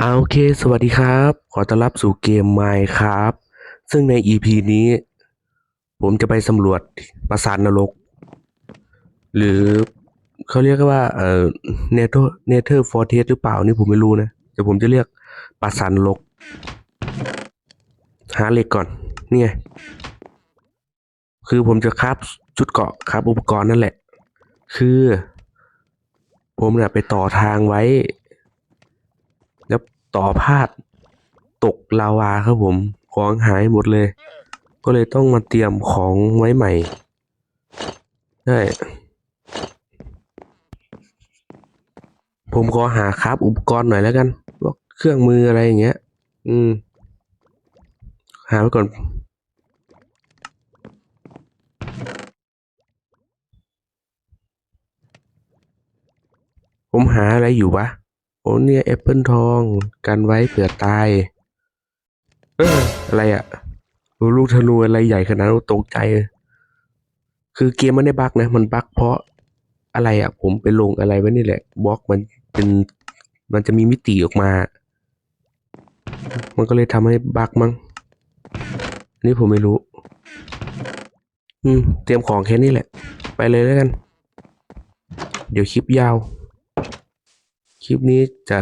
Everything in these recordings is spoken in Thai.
อาโอเค สวัสดีครับ ขอต้อนรับสู่เกม Minecraft ซึ่งใน EP นี้ ผมจะไปสำรวจปราสาทนรก หรือเขาเรียกว่าเอ่อ Nether Nether Fortress หรือเปล่านี่ผมไม่รู้นะ แต่ผมจะเรียกปราสาทนรก หาเหล็กก่อน นี่ไง คือผมจะคราฟชุดเกาะคราฟอุปกรณ์นั่นแหละ คือ ผมเนี่ยไปต่อทางไว้ ต่อพาดตกลาวาครับผม ของหายหมดเลย ก็เลยต้องมาเตรียมของไว้ใหม่ใช่ผมขอหาคราฟอุปกรณ์หน่อยแล้วกันพวกเครื่องมืออะไรอย่างเงี้ย อืม หาไว้ก่อน ผมหาอะไรอยู่วะ โอ้เนี่ยแอปเปิลทอง กันไว้เผื่อตาย เออ อะไรอะ่ะ ลูกธนูอะไรใหญ่ขนาดนั้นตกใจเลยคือเกมมันได้บั๊กนะ มันบั๊กเพราะอะไรอะ่ะ ผมไปลงอะไรไว้นี่แหละบล็อกมันเป็นมันจะมีมิติออกมา มันก็เลยทำให้บั๊กมั้งนนี้ผมไม่รู้ อืม เตรียมของแค่นี้แหละ ไปเลยแล้วกัน เดี๋ยวคลิปยาว คลิปนี้จะ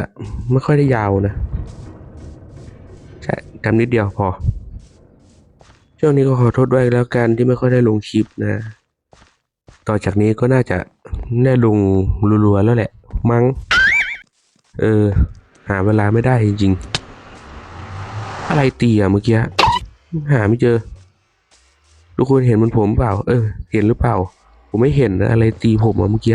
ไม่ค่อยได้ยาวนะใช่ทำนิดเดียวพอ ช่วงนี้ก็ขอโทษด้วยแล้วกันที่ไม่ค่อยได้ลงคลิปนะ ต่อจากนี้ก็น่าจะได้ลงรัวๆแล้วแหละ มั้ง เออ หาเวลาไม่ได้จริงๆ อะไรตีอะเมื่อกี้ หาไม่เจอ ทุกคนเห็นมันผมเปล่า เออ เห็นหรือเปล่า ผมไม่เห็นนะอะไรตีผมอะเมื่อกี้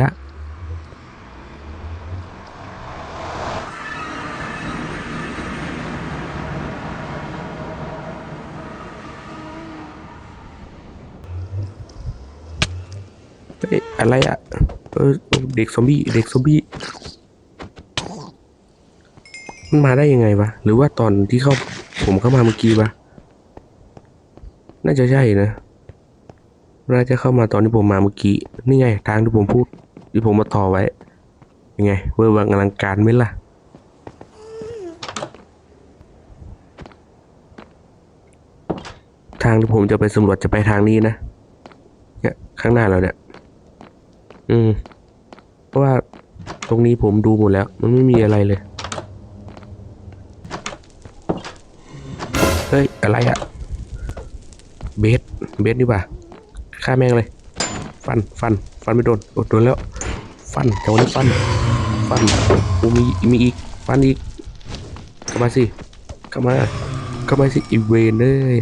เอ้ยอะไรอะเออเด็กซอมบี้เด็กซอมบี้มันมาได้ยังไงวะหรือว่าตอนที่เข้าผมเข้ามาเมื่อกี้วะน่าจะใช่นะน่าจะเข้ามาตอนที่ผมมาเมื่อกี้นี่ไง ทางที่ผมพูดที่ผมมาต่อไว้ยังไงเวอร์วังอลังการไหมล่ะทางที่ผมจะไปสำรวจจะไปทางนี้นะเนี่ยข้างหน้าเราเนี่ย อืม เพราะว่าตรงนี้ผมดูหมดแล้ว มันไม่มีอะไรเลย เฮ้ย อะไรอะเบส เบสนี่ป่ะฆ่าแม่งเลย ฟัน ฟัน ฟันไม่โดนโดนโดนแล้ว ฟันจังหวะนี้ฟัน ฟันโอ้มี มีอีก ฟันอีก เข้ามาสิ เข้ามา เข้ามาสิอีเวนเลย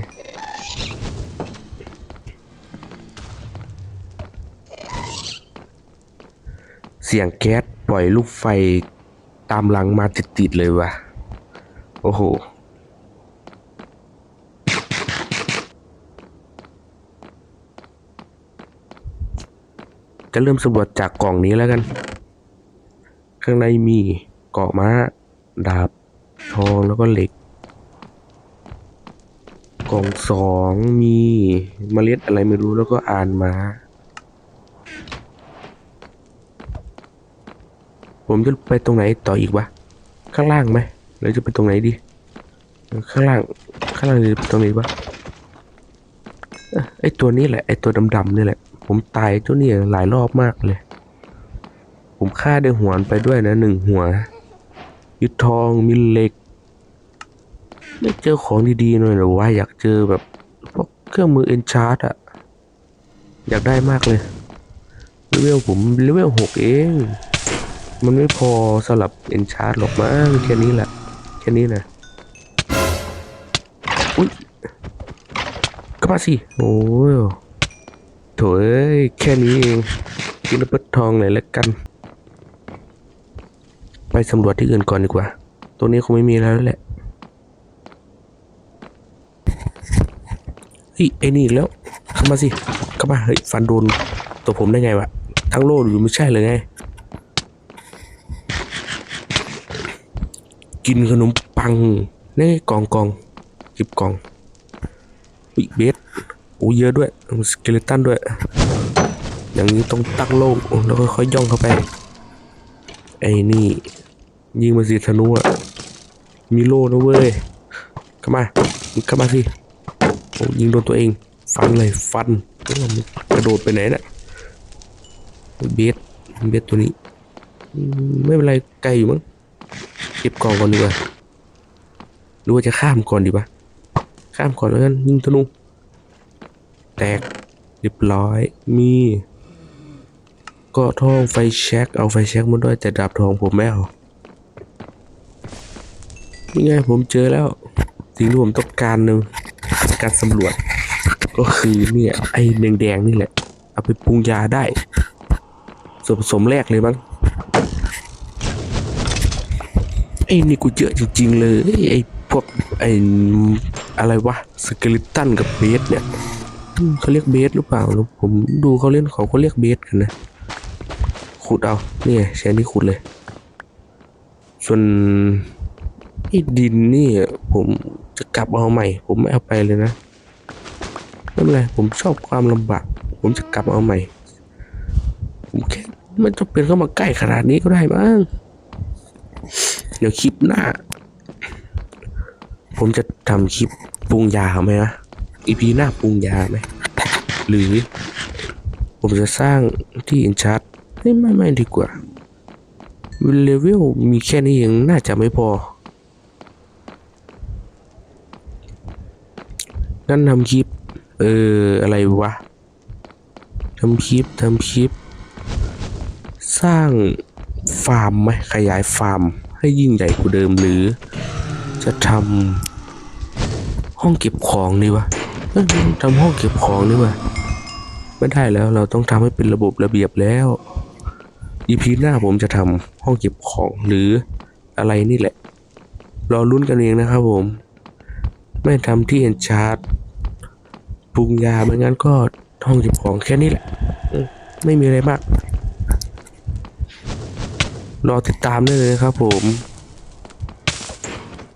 เสียงแก๊สปล่อยลูกไฟตามหลังมาติดๆเลยว่ะโอ้โห จะเริ่มสำรวจจากกล่องนี้แล้วกัน ข้างในมีเกาะม้า ดาบ ทองแล้วก็เหล็ก กล่องสองมีเมล็ดอะไรไม่รู้แล้วก็อ่านมา ผมจะไปตรงไหนต่ออีกวะ ข้างล่างไหมหรือจะไปตรงไหนดี ข้างล่าง ข้างล่างจะไปตรงไหนวะไอตัวนี้แหละ ไอตัวดำๆนี่แหละ ผมตายตัวนี้หลายรอบมากเลย ผมฆ่าได้หัวไปด้วยนะหนึ่งหัวยึดทองมีเหล็กไม่เจอของดีๆหน่อยหรอวะอยากเจอแบบพวกเครื่องมือเอนชาร์ตอะอยากได้มากเลยเลเวลผมเลเวลหกเอง มันไม่พอสำหรับเอนชาร์ตหรอกมั้งแค่นี้แหละ แค่นี้นะอุ้ยก็มาสิ โอ้ยโถเอ้ยแค่นี้เองกินแอปเปิลทองเลยแล้วกัน ไปสำรวจที่อื่นก่อนดีกว่า ตัวนี้คงไม่มีแล้วแหละเฮ้ยไอ้นี่อีกแล้วเข้ามาสิเข้ามาเฮ้ยฟันโดนตัวผมได้ไงวะทั้งโลอยู่ไม่ใช่เลยไง กินขนมปังนี่กองกองหยิบกองอุ๊ยเบสโอ้เยอะด้วยสเกเลตันด้วย อย่างนี้ต้องตั้งโลกแล้วก็ค่อยย่องเข้าไป ไอ้นี่ ยิงมาสิธนูอะ มีโล่นะเว้ยเข้ามาเข้ามาสิโอ้ยิงโดนตัวเอง ฟันเลยฟันกระโดดไปไหนน่ะเบสเบสตัวนี้ ไม่เป็นไรไกลอยู่มั้ง ก็บกล่องก่อนดีกว่าหรือว่าจะข้ามก่อนดีปะข้ามก่อนแล้วกันยิงธนูแตกเรียบร้อยมี ก็ท่องไฟแช็กเอาไฟแช็กมาด้วยแต่ดาบทองผมไม่เอานี่ไงผมเจอแล้วสิ่งที่ผมต้องการหนึ่งการสำรวจ ก็คือเนี่ยไอ้แดงๆนี่แหละ เอาไปปรุงยาได้ส่วนผสมแรกเลยมั้ง ไอ้นี่กูเจอจริงๆเลยไอ้พวกไอ้อะไรวะสเกลิตันกับเบสเนี่ยเขาเรียกเบสหรือเปล่าลผมดูเขาเล่นเขาเขาเรียกเบสกันนะขุดเอานี่ไงใช้นี่ขุดเลย ส่วนไอ้ดินนี่ผมจะกลับเอาใหม่ ผมไม่เอาไปเลยนะไม่เป็นไรผมชอบความลำบาก ผมจะกลับเอาใหม่ผมแค่ไม่จำเป็นเข้ามาใกล้ขนาดนี้ก็ได้มั้ง เดี๋ยวคลิปหน้า ผมจะทำคลิปปรุงยาไหมนะอีพีหน้าปรุงยาไหม หรือ ผมจะสร้างที่อินชาร์ตไม่ไม่ไม่ดีกว่าเลเวลมีแค่นี้เองน่าจะไม่พองั้นทำคลิป เออ อะไรวะทำคลิปทำคลิป สร้างฟาร์มไหมขยายฟาร์ม ให้ยิ่งใหญ่กว่าเดิมหรือ จะทำห้องเก็บของดีวะทำห้องเก็บของดีวะไม่ได้แล้วเราต้องทำให้เป็นระบบระเบียบแล้ว EP หน้าผมจะทำห้องเก็บของหรืออะไรนี่แหละ รอลุ้นกันเองนะครับผม ไม่ทำที่เอ็นชาร์ตปรุงยาไม่งั้นก็ห้องเก็บของแค่นี้แหละ ไม่มีอะไรมาก รอติดตามได้เลยนะครับผม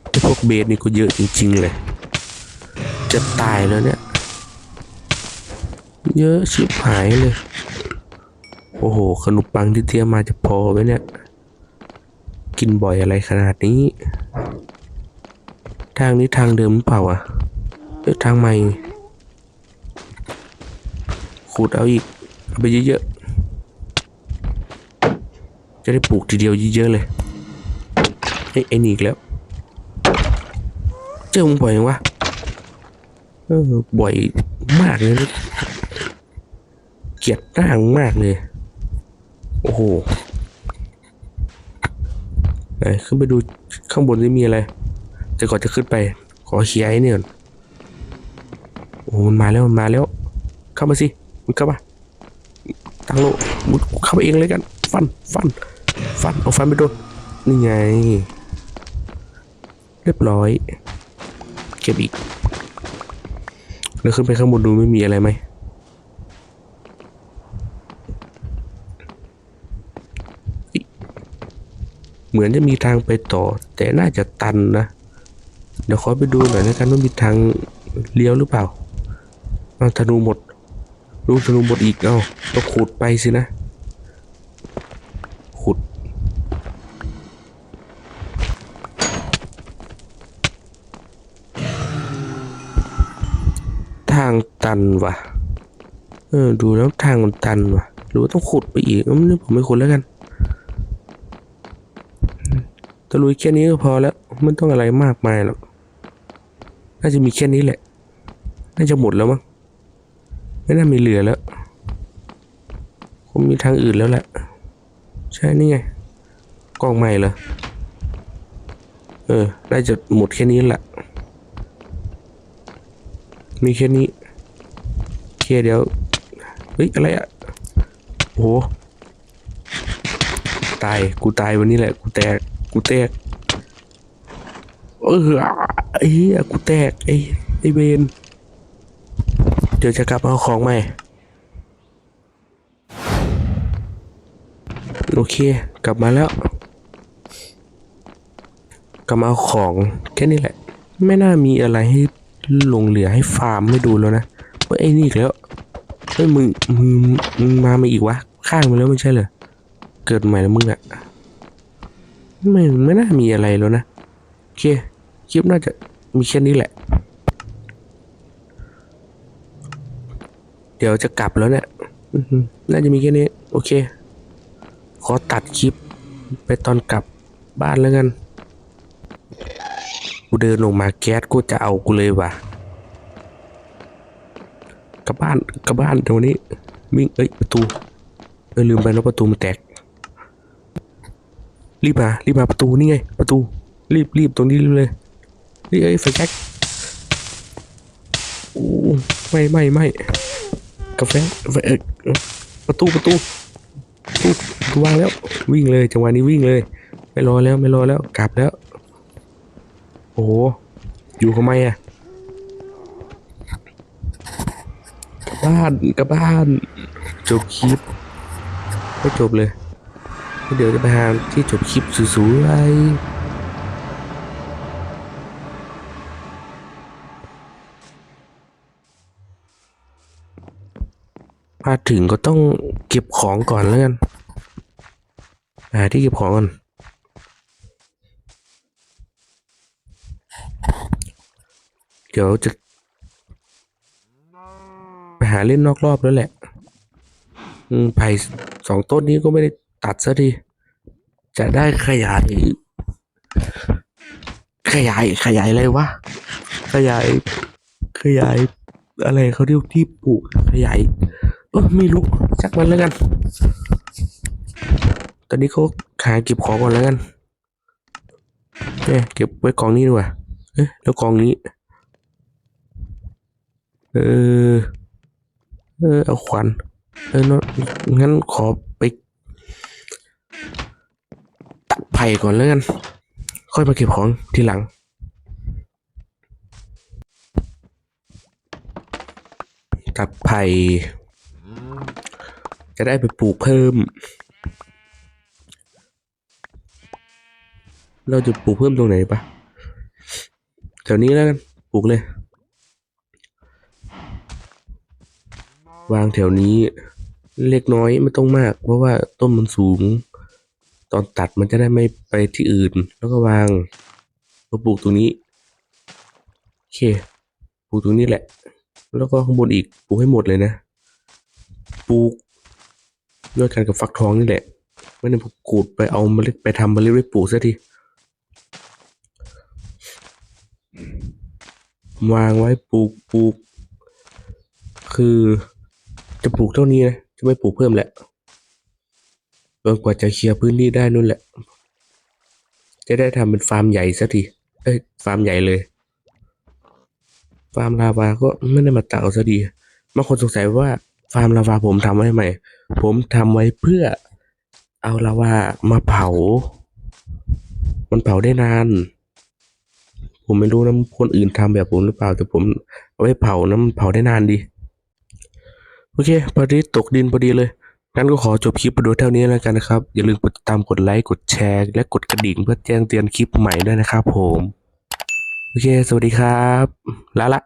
ไอพวกเบสนี่ก็เยอะจริงๆเลย จะตายแล้วเนี่ย เยอะชิบหายเลย โอ้โห ขนมปังที่เตรียมมาจะพอไหมเนี่ย กินบ่อยอะไรขนาดนี้ ทางนี้ทางเดิมเปล่าอะเอ้ยทางใหม่ ขุดเอาอีก เอาไปเยอะๆ จะได้ปลูกทีเดียวเยอะๆเลยเฮ้ยไอ้นี่อีกแล้ว เจอมึงบ่อยยังวะเออบ่อยมากเลยนะเกลียดหน้างมากเลย โอ้โหไหนขึ้นไปดูข้างบนนี่มีอะไร แต่ก่อนจะขึ้นไป ขอเคลียร์ไอ้นี่ก่อนโอ้โหมันมาแล้วมันมาแล้ว เข้ามาสิมึงเข้ามาตั้งโลมึงเข้าไปเองเลยกัน ฟัน ฟัน ฟันเอาฟันไปโดนนี่ไง เรียบร้อย เก็บอีกแล้วขึ้นไปข้างบนดูไม่มีอะไรไหมเหมือนจะมีทางไปต่อ แต่น่าจะตันนะ เดี๋ยวขอไปดูหน่อยแล้วกันว่ามีทางเลี้ยวหรือเปล่าเอาธนูหมดลูกธนูหมดอีกเอาต้องขุดไปสินะ ขุด ทาง ตันว่ะ เออ ดูแล้วทางมันตันว่ะ หรือว่าต้องขุดไปอีกงั้นผมไม่ขุดแล้วกันตะลุยแค่นี้ก็พอแล้ว ไม่ต้องอะไรมากมายหรอก น่าจะมีแค่นี้แหละ น่าจะหมดแล้วมั้ง ไม่น่ามีเหลือแล้วคงมีทางอื่นแล้วแหละ ใช่ นี่ไง กล้องใหม่เหรอ เออ น่าจะหมดแค่นี้แหละ มีแค่นี้ เคเดี๋ยว เฮ้ย อะไรอะโอ้โห ตาย กูตายวันนี้แหละ กูแตก กูแตก เออไอ้เหี้ยกูแตก ไอ้ ไอ้เบน เดี๋ยวจะกลับเอาของใหม่ โอเค กลับมาแล้ว กลับมาเอาของแค่นี้แหละ ไม่น่ามีอะไรให้ลงเหลือให้ฟาร์มไม่ดูแล้วนะว่าไอ้นี่อีกแล้ว ฮ้ยมึงมึงมึงมามาอีกวะ ข้างมาแล้วไม่ใช่เหรอเกิดใหม่แล้วมึงอะไม่ไม่น่ามีอะไรแล้วนะโอเคคลิปน่าจะมีแค่นี้แหละ เดี๋ยวจะกลับแล้วเนี่ยน่าจะมีแค่นี้ โอเค ขอตัดคลิป ไปตอนกลับบ้านแล้วกัน กูเดินลงมาแก๊สกูจะเอากูเลยว่ะ กลับบ้านกลับบ้านตรงนี้วิ่งเอ้ยประตูเออลืมไปแล้วประตูมันแตก รีบมารีบมาประตูนี่ไง ประตู รีบรีบตรงนี้รีบเลยเฮ้ยเอ้ยไฟแจ็คโอ้ไม่ไม่ไม่กาแฟเอ้ยประตูประตูประตูประตูวางแล้ววิ่งเลยจังหวะนี้วิ่งเลย ไม่รอแล้วไม่รอแล้วกลับแล้ว โอ้โหอยู่ทำไมอะกลั บ้านกลับบ้านจบคลิปไม่จบเลยเดี๋ยวจะไปหาที่จบคลิปสวยๆมาถึงก็ต้องเก็บของก่อนแล้วกันหาที่เก็บของก่อน เดี๋ยวจะ หาเล่นนอกรอบแล้วแหละ อืมไผ่สองต้นนี้ก็ไม่ได้ตัดซะทีจะได้ขยาย ขยายขยายอะไรวะ ขยาย ขยาย อะไรเขาเรียกที่ปลูกขยาย เออไม่รู้จักมันแล้วกัน ตอนนี้เขาหายเก็บของก่อนแล้วกันเนี่ยเก็บไว้กองนี้ดีกว่าเอ๊ะแล้วกองนี้ เออ เออเอาขวานเออนงั้นขอไปตัดไผ่ก่อนแล้วกันค่อยมาเก็บของทีหลัง ตัดไผ่จะได้ไปปลูกเพิ่ม เราจะปลูกเพิ่มตรงไหนปะแถวนี้แล้วกัน ปลูกเลย วางแถวนี้เล็กน้อยไม่ต้องมาก เพราะว่าต้นมันสูง ตอนตัดมันจะได้ไม่ไปที่อื่น แล้วก็วางมาปลูกตรงนี้โอเคปลูกตรงนี้แหละ แล้วก็ข้างบนอีกปลูกให้หมดเลยนะปลูกด้วยกันกับฟักทองนี่แหละไม่ได้ผมกูดไปเอาเมล็ดไปทำเมล็ดไว้ปลูกซะทีวางไว้ปลูกปลูก คือ จะปลูกเท่านี้นะ จะไม่ปลูกเพิ่มแหละจนกว่าจะเคลียร์พื้นที่ได้นู่นแหละ จะได้ทำเป็นฟาร์มใหญ่สักที เอ้ย ฟาร์มใหญ่เลย ฟาร์มลาวาก็ไม่ได้มาเต่าซะดีบางคนสงสัยว่าฟาร์มลาวาผมทำไว้ทำไม ผมทำไว้เพื่อเอาลาวามาเผา มันเผาได้นาน ผมไม่รู้นะคนอื่นทำแบบผมหรือเปล่า แต่ผมเอาไว้เผานะมันเผาได้นานดี โอเคพอดีตกดินพอดีเลย งั้นก็ขอจบคลิปไปดยเท่านี้แล้วกันนะครับ อย่าลืมกดติดตามกดไลค์ กดแชร์ และกดกระดิ่งเพื่อแจ้งเตือนคลิปใหม่ด้วยนะครับผม โอเค สวัสดีครับลาละ